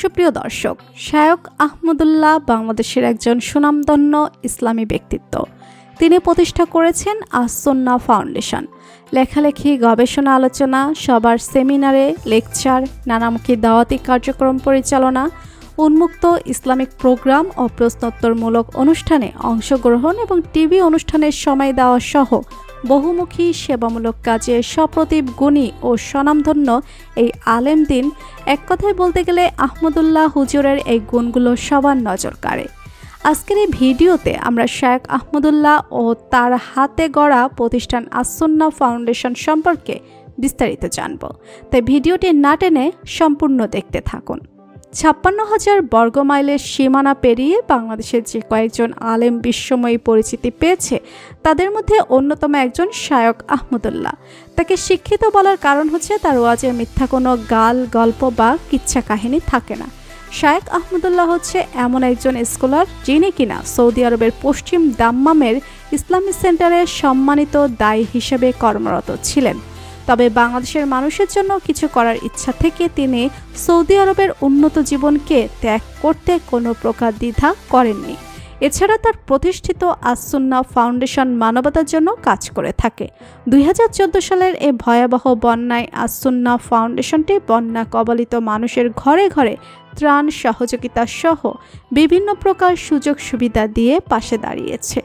সুপ্রিয় দর্শক শায়ক আহমদুল্লাহ বাংলাদেশের একজন সুনামধন্য ইসলামী ব্যক্তিত্ব। তিনি প্রতিষ্ঠা করেছেন আসন্না ফাউন্ডেশন। লেখালেখি, গবেষণা, আলোচনা, সবার সেমিনারে লেকচার, নানামুখী দাওয়াতি কার্যক্রম পরিচালনা, উন্মুক্ত ইসলামিক প্রোগ্রাম ও প্রশ্নোত্তরমূলক অনুষ্ঠানে অংশগ্রহণ এবং টিভি অনুষ্ঠানের সময় দেওয়া সহ বহুমুখী সেবামূলক কাজে সপ্রতিভ গুণী ও স্বনামধন্য এই আলেম দিন এক কথায় বলতে গেলে আহমদুল্লাহ হুজুরের এই গুণগুলো সবার নজর কাড়ে। আজকের এই ভিডিওতে আমরা শেখ আহমদুল্লাহ ও তার হাতে গড়া প্রতিষ্ঠান আসন্না ফাউন্ডেশন সম্পর্কে বিস্তারিত জানব। তাই ভিডিওটি না টেনে সম্পূর্ণ দেখতে থাকুন। ছাপ্পান্ন হাজার বর্গমাইলের সীমানা পেরিয়ে বাংলাদেশের যে কয়েকজন আলেম বিশ্বময়ী পরিচিতি পেয়েছে, তাদের মধ্যে অন্যতম একজন শায়ক আহমদুল্লাহ। তাকে শিক্ষিত বলার কারণ হচ্ছে তার ওয়াজে মিথ্যা কোনো গাল, গল্প বা কিচ্ছা কাহিনী থাকে না। শায়েক আহমদুল্লাহ হচ্ছে এমন একজন স্কলার যিনি কিনা সৌদি আরবের পশ্চিম দাম্মামের ইসলামী সেন্টারে সম্মানিত দায়ী হিসেবে কর্মরত ছিলেন। তবে বাংলাদেশের মানুষের জন্য কিছু করার ইচ্ছা থেকে তিনি সৌদি আরবের উন্নত জীবনকে ত্যাগ করতে কোনো প্রকার দ্বিধা করেননি। এছাড়া তার প্রতিষ্ঠিত আসুন্না ফাউন্ডেশন মানবতার জন্য কাজ করে থাকে। দুই হাজার চোদ্দ সালের এ ভয়াবহ বন্যায় আসুন্না ফাউন্ডেশনটি বন্যা কবলিত মানুষের ঘরে ঘরে ত্রাণ সহযোগিতা সহ বিভিন্ন প্রকার সুযোগ সুবিধা দিয়ে পাশে দাঁড়িয়েছে।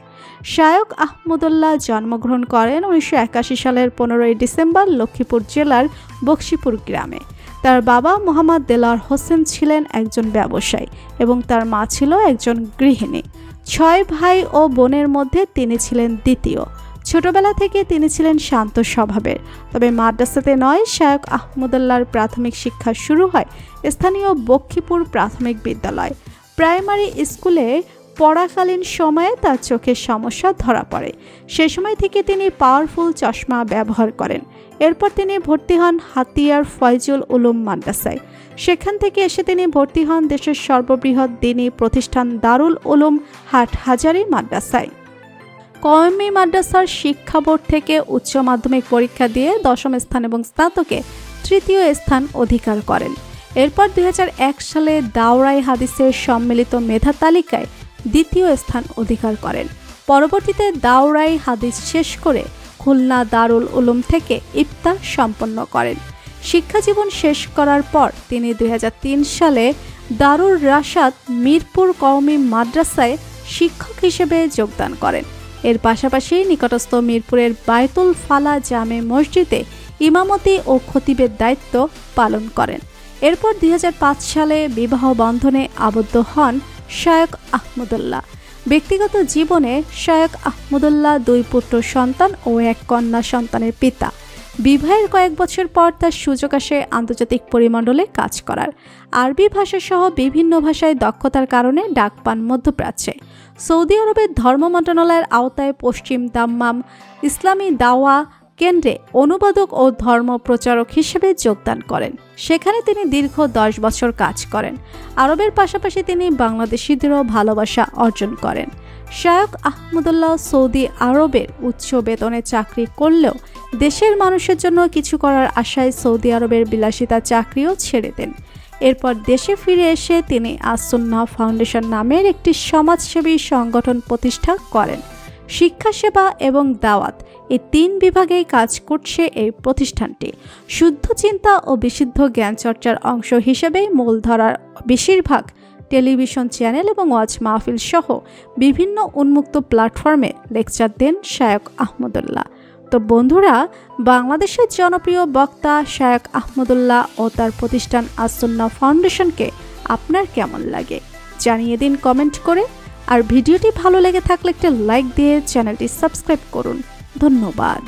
শায়ক আহমদুল্লাহ জন্মগ্রহণ করেন উনিশশো একাশি সালের পনেরোই ডিসেম্বর লক্ষ্মীপুর জেলার বক্সিপুর গ্রামে। তার বাবা মোহাম্মদ দেলার হোসেন ছিলেন একজন ব্যবসায়ী এবং তার মা ছিল একজন গৃহিণী। ছয় ভাই ও বোনের মধ্যে তিনি ছিলেন দ্বিতীয়। ছোটবেলা থেকে তিনি ছিলেন শান্ত স্বভাবের। তবে মাদ্রাসাতে নয় শায়ক আহমদুল্লাহর প্রাথমিক শিক্ষা শুরু হয় স্থানীয় বক্ষীপুর প্রাথমিক বিদ্যালয়। প্রাইমারি স্কুলে পড়াকালীন সময়ে তার চোখের সমস্যা ধরা পড়ে। সে সময় থেকে তিনি পাওয়ারফুল চশমা ব্যবহার করেন। এরপর তিনি ভর্তি হন হাতিয়ার ফয়জুল উলুম মাদ্রাসায়। সেখান থেকে এসে তিনি ভর্তি হন দেশের সর্ববৃহৎ দিনী প্রতিষ্ঠান দারুল উলুম হাট হাজারি মাদ্রাসায়। কওমি মাদ্রাসার শিক্ষা বোর্ড থেকে উচ্চ মাধ্যমিক পরীক্ষা দিয়ে দশম স্থান এবং স্নাতকে তৃতীয় স্থান অধিকার করেন। এরপর দুই হাজার এক সালে দাওরাই হাদিসের সম্মিলিত মেধা তালিকায় দ্বিতীয় স্থান অধিকার করেন। পরবর্তীতে দাওরাই হাদিস শেষ করে খুলনা দারুল উলুম থেকে ইফতার সম্পন্ন করেন। শিক্ষাজীবন শেষ করার পর তিনি দুই হাজার তিন সালে দারুল রাশাদ মিরপুর কওমি মাদ্রাসায় শিক্ষক হিসেবে যোগদান করেন। এর পাশাপাশি নিকটস্থ মিরপুরের বায়তুল ফালা জামে মসজিদে ইমামতি ও খতিবের দায়িত্ব পালন করেন। এরপর দুই হাজার পাঁচ সালে বিবাহ বন্ধনে আবদ্ধ হন শায়ক আহমদুল্লাহ। ব্যক্তিগত জীবনে শায়ক আহমদুল্লাহ দুই পুত্র সন্তান ও এক কন্যা সন্তানের পিতা। বিবাহের কয়েক বছর পর তার সুযোগ আসে আন্তর্জাতিক পরিমণ্ডলে কাজ করার। আরবি ভাষা সহ বিভিন্ন ভাষায় দক্ষতার কারণে ডাক পান মধ্যপ্রাচ্যে। সৌদি আরবের ধর্ম মন্ত্রণালয়ের আওতায় পশ্চিম দাম্মাম ইসলামী দাওয়া কেন্দ্রে অনুবাদক ও ধর্ম প্রচারক হিসেবে যোগদান করেন। সেখানে তিনি দীর্ঘ দশ বছর কাজ করেন। আরবের পাশাপাশি তিনি বাংলাদেশিদেরও ভালোবাসা অর্জন করেন। শায়ক আহমদুল্লাহ সৌদি আরবের উচ্চ বেতনে চাকরি করলেও দেশের মানুষের জন্য কিছু করার আশায় সৌদি আরবের বিলাসিতা চাকরিও ছেড়ে দেন। এরপর দেশে ফিরে এসে তিনি আসুন্না ফাউন্ডেশন নামের একটি সমাজসেবী সংগঠন প্রতিষ্ঠা করেন। শিক্ষা সেবা এবং দাওয়াত এই তিন বিভাগেই কাজ করছে এই প্রতিষ্ঠানটি। শুদ্ধ চিন্তা ও বিশুদ্ধ জ্ঞান চর্চার অংশ হিসেবে মূলধারার বেশিরভাগ টেলিভিশন চ্যানেল এবং ওয়াচ মাহফিল সহ বিভিন্ন উন্মুক্ত প্ল্যাটফর্মে লেকচার দেন শায়ক আহমদুল্লাহ। তো বন্ধুরা, বাংলাদেশের জনপ্রিয় বক্তা শায়ক আহমদুল্লাহ ও তার প্রতিষ্ঠান আসন্না ফাউন্ডেশনকে আপনার কেমন লাগে? জানিয়ে দিন কমেন্ট করে। আর ভিডিওটি ভালো লেগে থাকলে একটা লাইক দিয়ে চ্যানেলটি সাবস্ক্রাইব করুন। ধন্যবাদ।